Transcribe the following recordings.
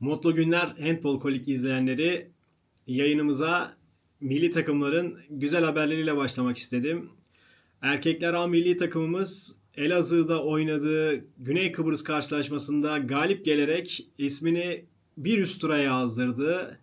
Mutlu günler Handball Kolik izleyenleri. Yayınımıza milli takımların güzel haberleriyle başlamak istedim. Erkekler A milli takımımız Elazığ'da oynadığı Güney Kıbrıs karşılaşmasında galip gelerek ismini bir üst tura yazdırdı.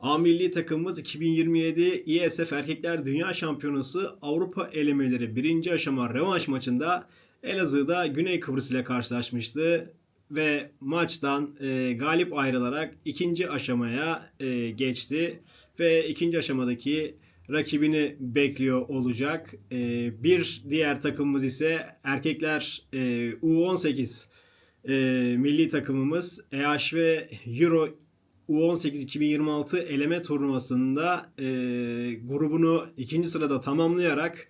A milli takımımız 2027 ISF Erkekler Dünya Şampiyonası Avrupa elemeleri birinci aşama revanş maçında Elazığ'da Güney Kıbrıs ile karşılaşmıştı ve maçtan e, galip ayrılarak ikinci aşamaya e, geçti ve ikinci aşamadaki rakibini bekliyor olacak. E, bir diğer takımımız ise erkekler e, U18 e, milli takımımız EHV Euro U18 2026 eleme turnuvasında e, grubunu ikinci sırada tamamlayarak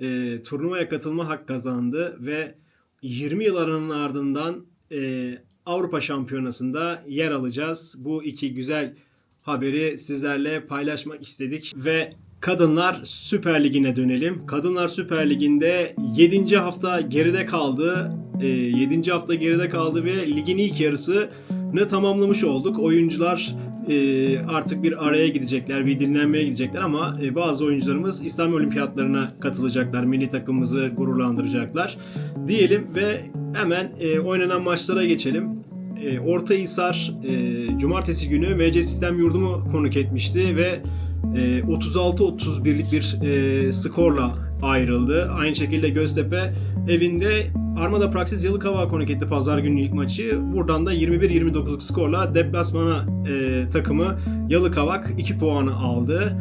e, turnuvaya katılma hak kazandı ve 20 yılların ardından e, Avrupa Şampiyonası'nda yer alacağız. Bu iki güzel haberi sizlerle paylaşmak istedik ve Kadınlar Süper dönelim. Kadınlar Süper Ligi'nde 7. hafta geride kaldı. E, 7. hafta geride kaldı ve ligin ilk yarısını tamamlamış olduk. Oyuncular e, artık bir araya gidecekler, bir dinlenmeye gidecekler ama e, bazı oyuncularımız İslam Olimpiyatlarına katılacaklar. Milli takımımızı gururlandıracaklar. Diyelim ve hemen e, oynanan maçlara geçelim. E, Ortahisar e, cumartesi günü MC Sistem Yurdumu konuk etmişti ve e, 36-31'lik bir e, skorla ayrıldı. Aynı şekilde Göztepe evinde Armada Praxis Yalıkava konuk etti pazar günü ilk maçı. Buradan da 21-29'luk skorla deplasmana e, takımı Yalıkavak 2 puanı aldı.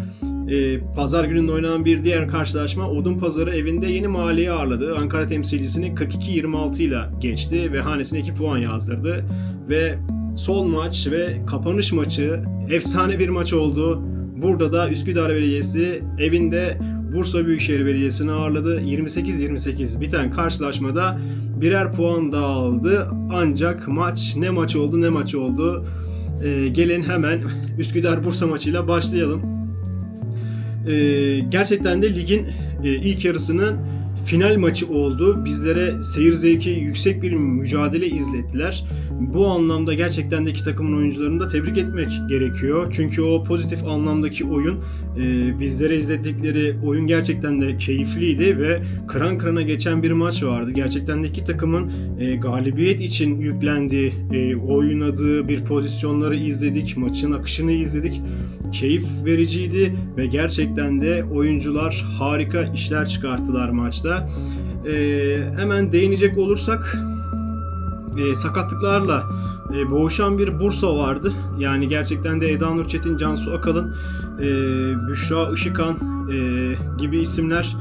E, pazar gününde oynanan bir diğer karşılaşma Odun Pazarı evinde yeni mahalleyi ağırladı. Ankara temsilcisini 42-26 ile geçti ve hanesine 2 puan yazdırdı. Ve son maç ve kapanış maçı efsane bir maç oldu. Burada da Üsküdar Belediyesi evinde Bursa Büyükşehir Belediyesi'ni ağırladı. 28-28 biten karşılaşmada birer puan daha aldı. Ancak maç ne maç oldu ne maç oldu. Ee, gelin hemen Üsküdar Bursa maçıyla başlayalım. Ee, gerçekten de ligin e, ilk yarısının final maçı oldu. Bizlere seyir zevki yüksek bir mücadele izlettiler. Bu anlamda gerçekten de iki takımın oyuncularını da tebrik etmek gerekiyor. Çünkü o pozitif anlamdaki oyun e, bizlere izlettikleri oyun gerçekten de keyifliydi ve kıran kırana geçen bir maç vardı. Gerçekten de iki takımın e, galibiyet için yüklendiği, e, oynadığı bir pozisyonları izledik, maçın akışını izledik. Keyif vericiydi ve gerçekten de oyuncular harika işler çıkarttılar maçta. E, hemen değinecek olursak e, sakatlıklarla e, boğuşan bir Bursa vardı. Yani gerçekten de Eda Nur Çetin, Cansu Akalın, e, Büşra Işıkan e, gibi isimler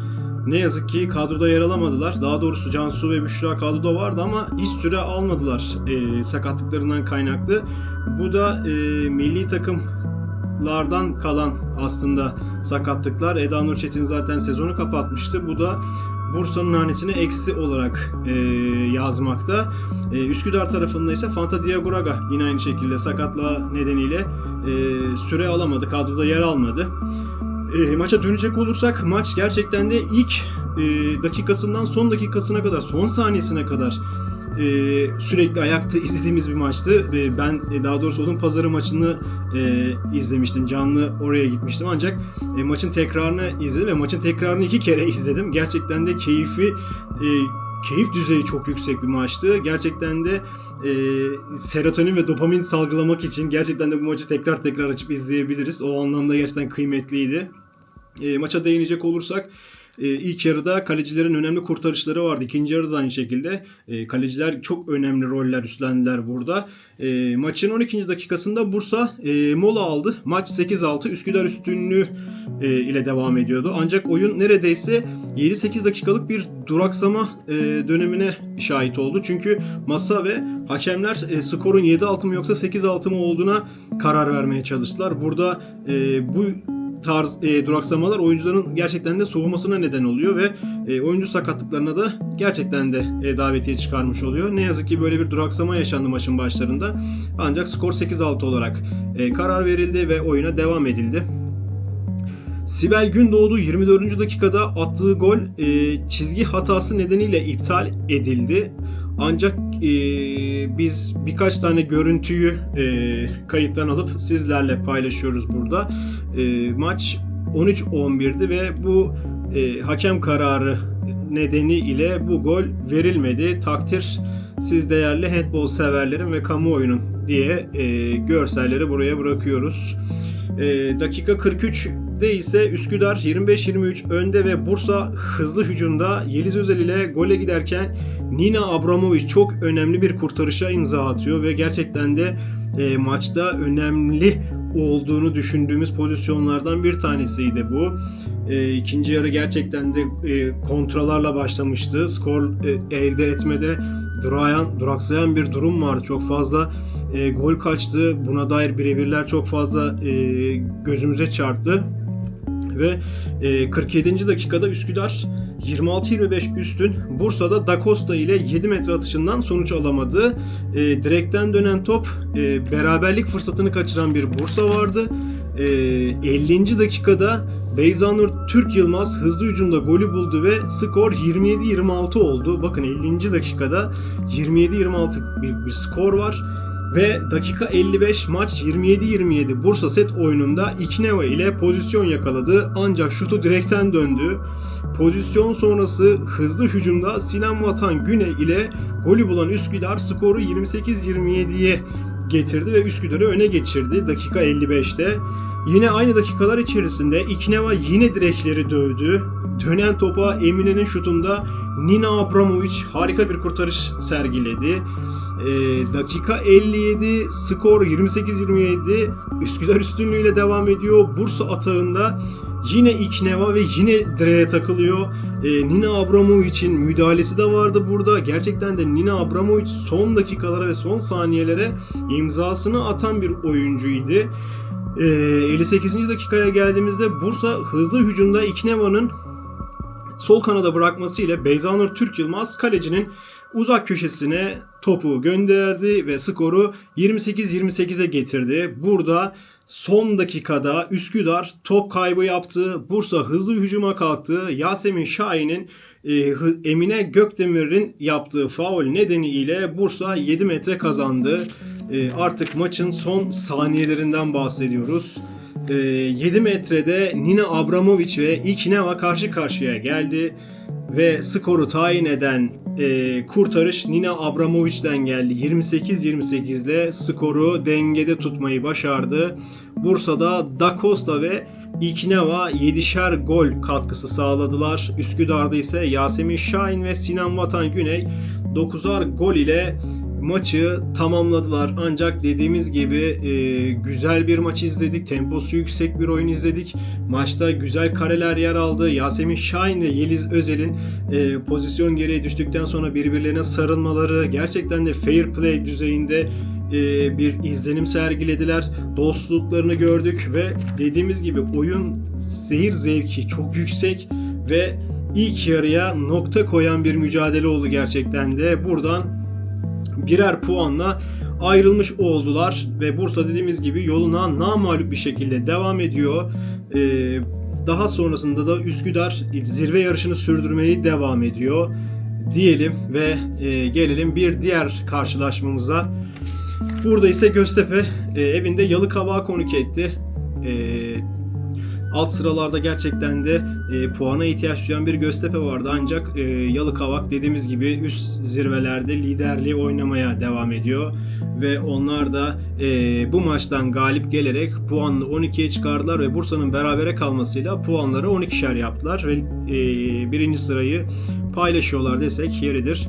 ne yazık ki kadroda yer alamadılar. Daha doğrusu Cansu ve Büşra kadroda vardı ama hiç süre almadılar e, sakatlıklarından kaynaklı. Bu da e, milli takımlardan kalan aslında sakatlıklar. Eda Nur Çetin zaten sezonu kapatmıştı. Bu da Bursa'nın hanesine eksi olarak e, yazmakta. E, Üsküdar tarafında ise Fanta Diagoraga yine aynı şekilde sakatlığa nedeniyle e, süre alamadı, kadroda yer almadı. E, maça dönecek olursak maç gerçekten de ilk e, dakikasından son dakikasına kadar, son saniyesine kadar e, sürekli ayakta izlediğimiz bir maçtı. E, ben e, daha doğrusu Odun Pazarı maçını e, izlemiştim. Canlı oraya gitmiştim ancak e, maçın tekrarını izledim ve maçın tekrarını iki kere izledim. Gerçekten de keyfi e, keyif düzeyi çok yüksek bir maçtı. Gerçekten de e, serotonin ve dopamin salgılamak için gerçekten de bu maçı tekrar tekrar açıp izleyebiliriz. O anlamda gerçekten kıymetliydi. E, maça değinecek olursak e, ilk yarıda kalecilerin önemli kurtarışları vardı. İkinci yarıda da aynı şekilde e, kaleciler çok önemli roller üstlendiler burada. E, maçın 12. dakikasında Bursa e, mola aldı. Maç 8-6 Üsküdar üstünlüğü e, ile devam ediyordu. Ancak oyun neredeyse 7-8 dakikalık bir duraksama e, dönemine şahit oldu. Çünkü masa ve hakemler skorun 7-6 mı yoksa 8-6 mı olduğuna karar vermeye çalıştılar. Burada bu tarz e, duraksamalar oyuncuların gerçekten de soğumasına neden oluyor ve e, oyuncu sakatlıklarına da gerçekten de e, davetiye çıkarmış oluyor. Ne yazık ki böyle bir duraksama yaşandı maçın başlarında. Ancak skor 8-6 olarak e, karar verildi ve oyuna devam edildi. Sibel Gündoğdu 24. dakikada attığı gol e, çizgi hatası nedeniyle iptal edildi. Ancak e, biz birkaç tane görüntüyü e, kayıttan alıp sizlerle paylaşıyoruz burada. E, maç 13-11'di ve bu e, hakem kararı nedeniyle bu gol verilmedi. Takdir siz değerli handball severlerin ve kamuoyunun diye e, görselleri buraya bırakıyoruz. E, dakika 43'de ise Üsküdar 25-23 önde ve Bursa hızlı hücumda Yeliz Özel ile gole giderken Nina Abramovic çok önemli bir kurtarışa imza atıyor ve gerçekten de e, maçta önemli olduğunu düşündüğümüz pozisyonlardan bir tanesiydi bu. E, ikinci yarı gerçekten de e, kontralarla başlamıştı. Skor e, elde etmede durayan, duraksayan bir durum vardı. Çok fazla e, gol kaçtı. Buna dair birebirler çok fazla e, gözümüze çarptı. Ve e, 47. dakikada Üsküdar 26-25 üstün Bursa'da Da Costa ile 7 metre atışından sonuç alamadı. E, direkten dönen top e, beraberlik fırsatını kaçıran bir Bursa vardı. E, 50. dakikada Beyzanur Türk Yılmaz hızlı hücumda golü buldu ve skor 27-26 oldu. Bakın 50. dakikada 27-26 bir, bir skor var. Ve dakika 55 maç 27-27 Bursa set oyununda Ikneva ile pozisyon yakaladı ancak şutu direkten döndü. Pozisyon sonrası hızlı hücumda Sinan Vatan Güney ile golü bulan Üsküdar skoru 28-27'ye getirdi ve Üsküdar'ı öne geçirdi dakika 55'te. Yine aynı dakikalar içerisinde Ikneva yine direkleri dövdü. Dönen topa Emine'nin şutunda Nina Abramovic harika bir kurtarış sergiledi. E, dakika 57 skor 28-27 Üsküdar üstünlüğüyle devam ediyor. Bursa atağında yine Ikneva ve yine direğe takılıyor. E, Nina Abramovic'in müdahalesi de vardı burada. Gerçekten de Nina Abramovic son dakikalara ve son saniyelere imzasını atan bir oyuncuydu. E, 58. dakikaya geldiğimizde Bursa hızlı hücumda Ikneva'nın sol kanada bırakmasıyla Beyzanur Türk Yılmaz kalecinin uzak köşesine topu gönderdi ve skoru 28-28'e getirdi. Burada son dakikada Üsküdar top kaybı yaptı. Bursa hızlı hücuma kalktı. Yasemin Şahin'in e, Emine Gökdemir'in yaptığı faul nedeniyle Bursa 7 metre kazandı. E, artık maçın son saniyelerinden bahsediyoruz. E, 7 metrede Nina Abramovic ve Ikneva karşı karşıya geldi ve skoru tayin eden e, kurtarış Nina Abramovic'den geldi. 28-28 ile skoru dengede tutmayı başardı. Bursa'da Da Costa ve Ikneva 7'şer gol katkısı sağladılar. Üsküdar'da ise Yasemin Şahin ve Sinan Vatan Güney 9'ar gol ile maçı tamamladılar. Ancak dediğimiz gibi e, güzel bir maç izledik. Temposu yüksek bir oyun izledik. Maçta güzel kareler yer aldı. Yasemin Şahin ve Yeliz Özel'in e, pozisyon gereği düştükten sonra birbirlerine sarılmaları gerçekten de fair play düzeyinde e, bir izlenim sergilediler. Dostluklarını gördük ve dediğimiz gibi oyun seyir zevki çok yüksek ve ilk yarıya nokta koyan bir mücadele oldu gerçekten de. Buradan birer puanla ayrılmış oldular ve Bursa dediğimiz gibi yoluna namalup bir şekilde devam ediyor. Ee, daha sonrasında da Üsküdar zirve yarışını sürdürmeyi devam ediyor diyelim ve e, gelelim bir diğer karşılaşmamıza. Burada ise Göztepe e, evinde Yalıkavak'ı konuk etti. E, alt sıralarda gerçekten de e, puana ihtiyaç duyan bir Göztepe vardı. Ancak e, Yalıkavak dediğimiz gibi üst zirvelerde liderliği oynamaya devam ediyor. Ve onlar da e, bu maçtan galip gelerek puanını 12'ye çıkardılar ve Bursa'nın berabere kalmasıyla puanları 12'şer yaptılar. Ve e, birinci sırayı paylaşıyorlar desek yeridir.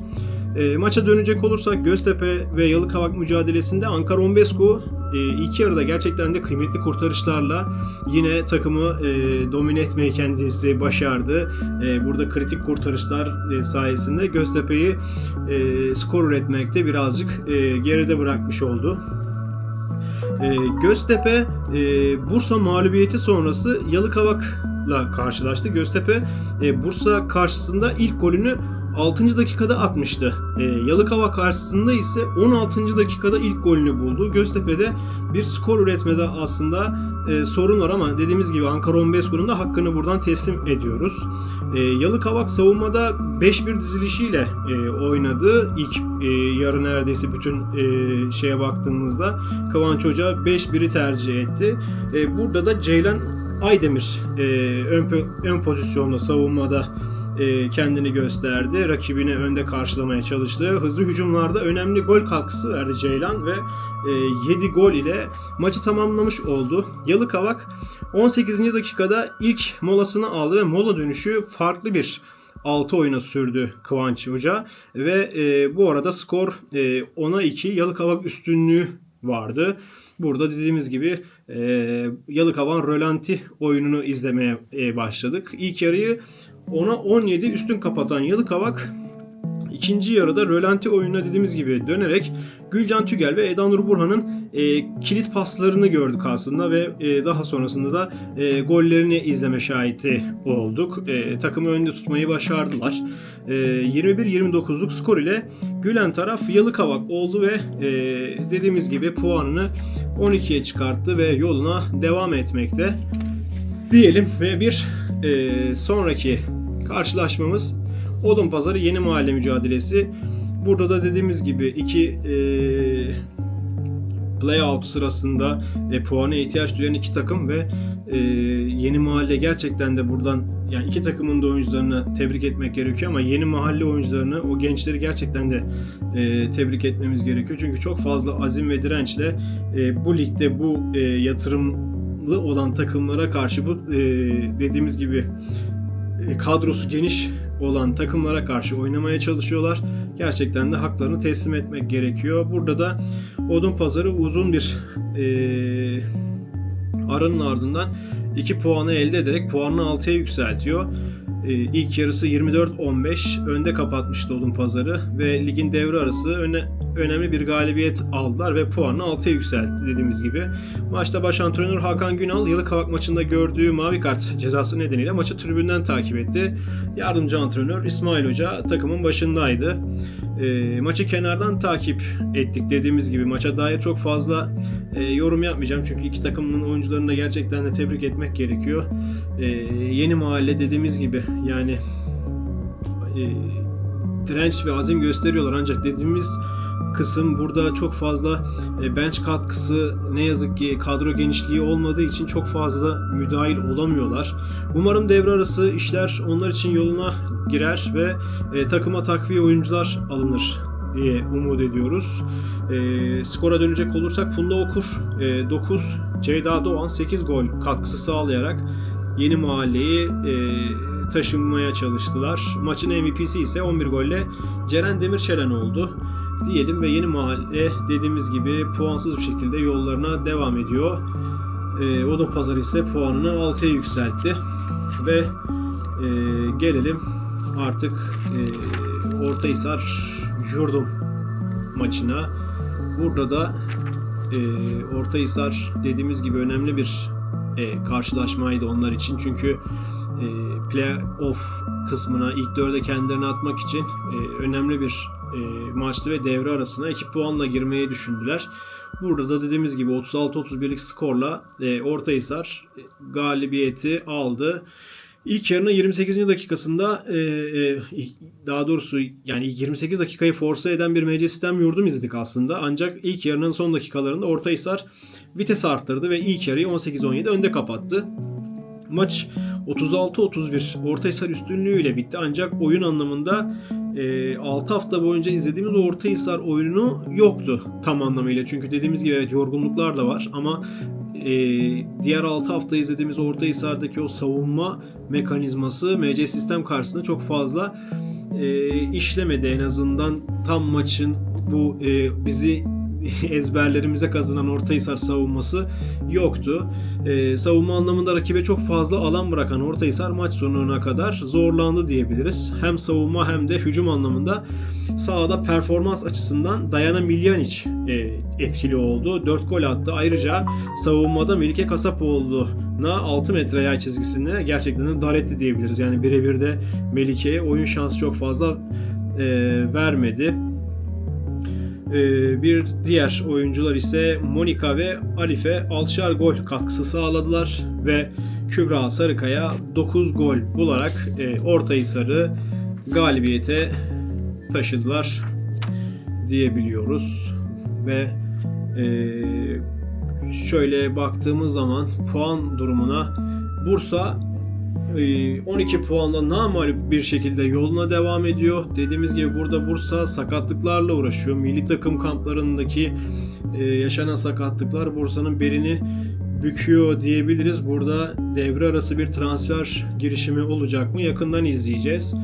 E, maça dönecek olursak Göztepe ve Yalıkavak mücadelesinde Ankara Ombesku e, iki yarıda gerçekten de kıymetli kurtarışlarla yine takımı e, domine etmeyi kendisi başardı. E, burada kritik kurtarışlar e, sayesinde Göztepe'yi e, skor üretmekte birazcık e, geride bırakmış oldu. E, Göztepe e, Bursa mağlubiyeti sonrası Yalıkavak'la karşılaştı. Göztepe e, Bursa karşısında ilk golünü 6. dakikada atmıştı. E, Yalıkava karşısında ise 16. dakikada ilk golünü buldu. Göztepe'de bir skor üretmede aslında e, sorun var ama dediğimiz gibi Ankara 15 da hakkını buradan teslim ediyoruz. E, Yalıkavak savunmada 5-1 dizilişiyle e, oynadı. İlk e, yarı neredeyse bütün e, şeye baktığımızda Kıvanç Hoca 5-1'i tercih etti. E, burada da Ceylan Aydemir e, ön, ön pozisyonda savunmada e, kendini gösterdi. Rakibini önde karşılamaya çalıştı. Hızlı hücumlarda önemli gol katkısı verdi Ceylan ve e, 7 gol ile maçı tamamlamış oldu. Yalıkavak 18. dakikada ilk molasını aldı ve mola dönüşü farklı bir 6 oyuna sürdü Kıvanç Hoca ve e, bu arada skor e, 10'a 2 Yalıkavak üstünlüğü vardı. Burada dediğimiz gibi e, Yalıkavak'ın rölanti oyununu izlemeye e, başladık. İlk yarıyı 10'a 17 üstün kapatan Yalıkavak ikinci yarıda rölanti oyununa dediğimiz gibi dönerek Gülcan Tügel ve Eda Nur Burhan'ın e, kilit paslarını gördük aslında ve e, daha sonrasında da e, gollerini izleme şahidi olduk. E, takımı önde tutmayı başardılar. E, 21-29'luk skor ile Gülen taraf Yalıkavak oldu ve e, dediğimiz gibi puanını 12'ye çıkarttı ve yoluna devam etmekte diyelim ve bir e, sonraki karşılaşmamız Odun Pazarı Yeni Mahalle mücadelesi. Burada da dediğimiz gibi iki e, playout sırasında e, puana ihtiyaç duyan iki takım ve e, Yeni Mahalle gerçekten de buradan yani iki takımın da oyuncularını tebrik etmek gerekiyor ama Yeni Mahalle oyuncularını o gençleri gerçekten de e, tebrik etmemiz gerekiyor. Çünkü çok fazla azim ve dirençle e, bu ligde bu e, yatırımlı olan takımlara karşı bu e, dediğimiz gibi kadrosu geniş olan takımlara karşı oynamaya çalışıyorlar. Gerçekten de haklarını teslim etmek gerekiyor. Burada da Odun Pazarı uzun bir e, aranın ardından 2 puanı elde ederek puanını 6'ya yükseltiyor. E, ilk yarısı 24-15 önde kapatmıştı Odun Pazarı ve ligin devre arası öne, önemli bir galibiyet aldılar ve puanını 6'ya yükseltti dediğimiz gibi. Maçta baş antrenör Hakan Günal Yalıkavak maçında gördüğü mavi kart cezası nedeniyle maçı tribünden takip etti. Yardımcı antrenör İsmail Hoca takımın başındaydı. E, maçı kenardan takip ettik dediğimiz gibi maça dair çok fazla e, yorum yapmayacağım çünkü iki takımın oyuncularını da gerçekten de tebrik etmek gerekiyor. E, yeni mahalle dediğimiz gibi yani e, direnç ve azim gösteriyorlar ancak dediğimiz kısım burada çok fazla e, bench katkısı ne yazık ki kadro genişliği olmadığı için çok fazla müdahil olamıyorlar. Umarım devre arası işler onlar için yoluna girer ve e, takıma takviye oyuncular alınır diye umut ediyoruz. E, skora dönecek olursak Funda Okur e, 9, Ceyda Doğan 8 gol katkısı sağlayarak yeni mahalleyi e, taşınmaya çalıştılar. Maçın MVP'si ise 11 golle Ceren Demirçelen oldu diyelim ve yeni mahalle dediğimiz gibi puansız bir şekilde yollarına devam ediyor. E, Odun Pazarı ise puanını 6'ya yükseltti ve e, gelelim artık e, Ortahisar Yurdum maçına. Burada da e, Ortahisar dediğimiz gibi önemli bir e, karşılaşmaydı onlar için çünkü e, playoff kısmına ilk dörde kendilerini atmak için e, önemli bir e, maçtı ve devre arasına 2 puanla girmeyi düşündüler. Burada da dediğimiz gibi 36-31'lik skorla e, Ortahisar e, galibiyeti aldı. İlk yarının 28. dakikasında e, e, daha doğrusu yani ilk 28 dakikayı force eden bir MC sistem yurdum izledik aslında. Ancak ilk yarının son dakikalarında Ortahisar vites arttırdı ve ilk yarıyı 18-17 önde kapattı. Maç 36-31 Ortahisar üstünlüğüyle bitti ancak oyun anlamında e, 6 hafta boyunca izlediğimiz Ortahisar oyunu yoktu tam anlamıyla. Çünkü dediğimiz gibi evet yorgunluklar da var ama e, diğer 6 hafta izlediğimiz Ortahisar'daki o savunma mekanizması MC sistem karşısında çok fazla e, işlemedi. En azından tam maçın bu e, bizi ezberlerimize kazınan Ortahisar savunması yoktu. Ee, savunma anlamında rakibe çok fazla alan bırakan Ortahisar maç sonuna kadar zorlandı diyebiliriz. Hem savunma hem de hücum anlamında sahada performans açısından Dayana Miljanic e, etkili oldu. 4 gol attı. Ayrıca savunmada Melike Kasapoğlu'na 6 metre yay çizgisine gerçekten de dar etti diyebiliriz. Yani birebir de Melike'ye oyun şansı çok fazla e, vermedi. Ee, bir diğer oyuncular ise Monika ve Arife alçar gol katkısı sağladılar ve Kübra Sarıkaya 9 gol bularak e, Ortahisar'ı galibiyete taşıdılar diyebiliyoruz ve e, şöyle baktığımız zaman puan durumuna Bursa 12 puanla namalip bir şekilde yoluna devam ediyor. Dediğimiz gibi burada Bursa sakatlıklarla uğraşıyor. Milli takım kamplarındaki e, yaşanan sakatlıklar Bursa'nın belini büküyor diyebiliriz. Burada devre arası bir transfer girişimi olacak mı? Yakından izleyeceğiz.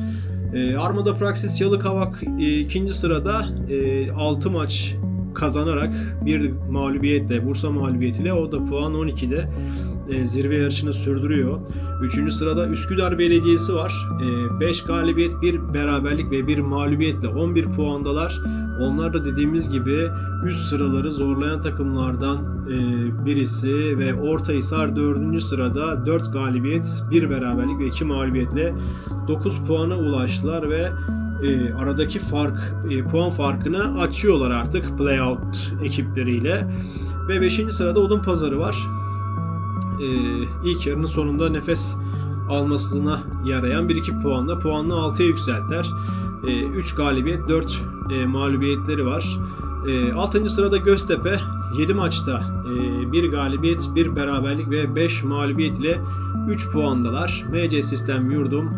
E, Armada Praxis Yalıkavak e, ikinci sırada e, 6 maç kazanarak bir mağlubiyetle, Bursa mağlubiyetiyle o da puan 12'de e, zirve yarışını sürdürüyor. Üçüncü sırada Üsküdar Belediyesi var. 5 galibiyet, 1 beraberlik ve 1 mağlubiyetle 11 puandalar. Onlar da dediğimiz gibi üst sıraları zorlayan takımlardan e, birisi ve Ortahisar 4. sırada 4 galibiyet, 1 beraberlik ve 2 mağlubiyetle 9 puana ulaştılar ve e, aradaki fark e, puan farkını açıyorlar artık playout ekipleriyle. Ve 5. sırada Odun Pazarı var. E, ilk yarının sonunda nefes almasına yarayan 1-2 puanla puanını 6'ya yükselttiler. 3 galibiyet, 4 e, mağlubiyetleri var. 6. sırada Göztepe 7 maçta 1 galibiyet, 1 beraberlik ve 5 mağlubiyet ile 3 puandalar. MC Sistem Yurdum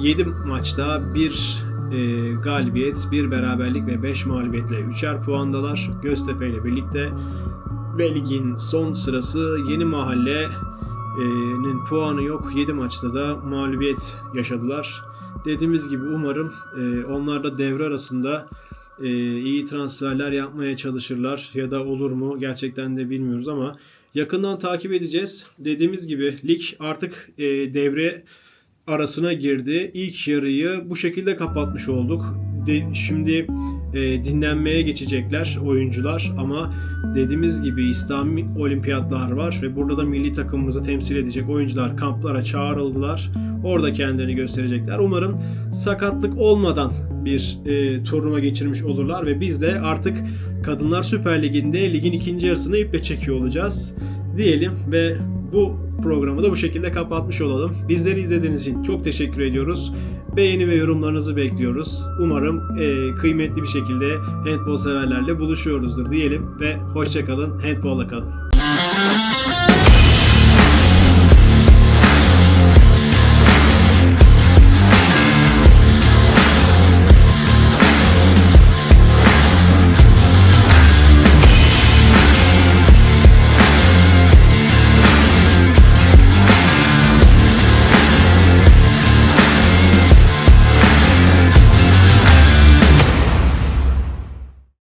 7 maçta 1 e, galibiyet, 1 beraberlik ve 5 mağlubiyetle 3'er puandalar Göztepe ile birlikte. Ve ligin son sırası Yeni Mahalle'nin puanı yok. 7 maçta da mağlubiyet yaşadılar. Dediğimiz gibi umarım e, onlar da devre arasında e, iyi transferler yapmaya çalışırlar ya da olur mu gerçekten de bilmiyoruz ama yakından takip edeceğiz. Dediğimiz gibi lig artık e, devre arasına girdi. İlk yarıyı bu şekilde kapatmış olduk. De, şimdi e, dinlenmeye geçecekler oyuncular ama dediğimiz gibi İslami olimpiyatlar var ve burada da milli takımımızı temsil edecek oyuncular kamplara çağrıldılar. Orada kendilerini gösterecekler. Umarım sakatlık olmadan bir e, turnuva geçirmiş olurlar ve biz de artık Kadınlar Süper Ligi'nde ligin ikinci yarısını iple çekiyor olacağız diyelim ve bu programı da bu şekilde kapatmış olalım. Bizleri izlediğiniz için çok teşekkür ediyoruz. Beğeni ve yorumlarınızı bekliyoruz. Umarım e, kıymetli bir şekilde handball severlerle buluşuyoruzdur diyelim ve hoşçakalın, handball'la kalın.